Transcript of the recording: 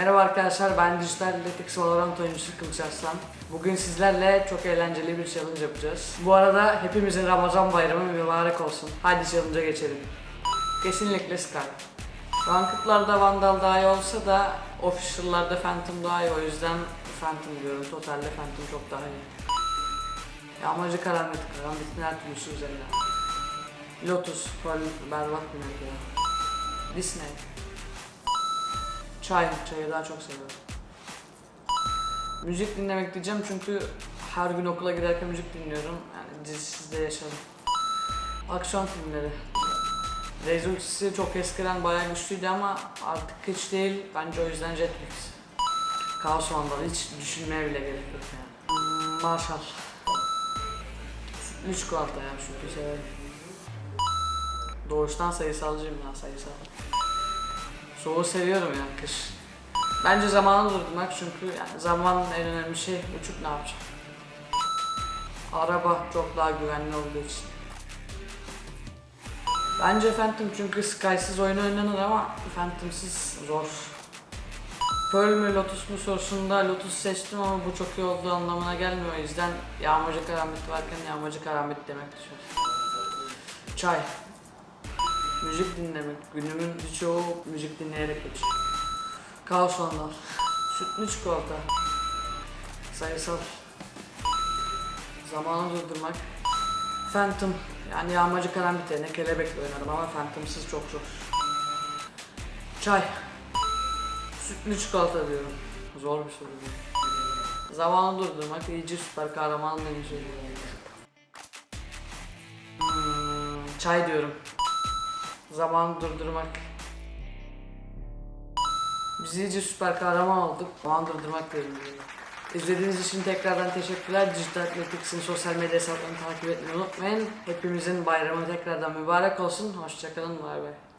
Merhaba arkadaşlar ben Dijital Athletics Valorant oyuncusu Kılıç Arslan. Bugün sizlerle çok eğlenceli bir challenge yapacağız. Bu arada hepimizin Ramazan bayramı mübarek olsun. Hadi challenge'a geçelim. Kesinlikle Sky. Ranked'larda Vandal daha iyi olsa da Official'larda Phantom daha iyi o yüzden Phantom diyorum. Totalde Phantom çok daha iyi. Yağmacı Karambit, Karambit'in her türlüsü üzerinde. Lotus, Pearl, berbat bir ya. Disney. Çay, çayı daha çok seviyorum. Müzik dinlemek diyeceğim çünkü her gün okula giderken müzik dinliyorum. Yani dizisiz de yaşadım. Aksiyon filmleri. Ultisi çok eskiden bayağı güçlüydü ama artık hiç değil. Bence o yüzden Jetflix. Kaos Vandal hiç düşünmeye bile gerek yok yani. Marshall. Sütlü çikolata ya çünkü severim. Doğuştan sayısalcıyım ben sayısal. Soğuğu seviyorum ya kış. Bence zamanı durdurmak çünkü yani zamanın en önemli şey uçup ne yapacağım. Araba çok daha güvenli olduğu için. Bence Phantom çünkü Sky'sız oyun oynanır ama Phantom'sız zor. Pearl mü Lotus mu sorusunda Lotus seçtim ama bu çok iyi olduğu anlamına gelmiyor. O yüzden yağmacı karambit varken yağmacı karambit demek düşer. Çay. Müzik dinlemek. Günümün birçoğu müzik dinleyerek geçiyor. Kaos Vandal. Sütlü çikolata. Sayısal. Zamanı durdurmak. Phantom. Yani yağmacı karambit yerine kelebekle oynarım ama Phantom'sız çok zor. Çay. Sütlü çikolata diyorum. Zor bir soru değil. Zamanı durdurmak iyice süper kahramanın en şey. Hmm, çay diyorum. Zamanı durdurmak. Biz iyice süper kahraman olduk. Zamanı durdurmak diyorum. İzlediğiniz için tekrardan teşekkürler. Dijital Athletics'in sosyal medya hesaplarını takip etmeyi unutmayın. Hepimizin bayramı tekrardan mübarek olsun. Hoşçakalın. Bay bay.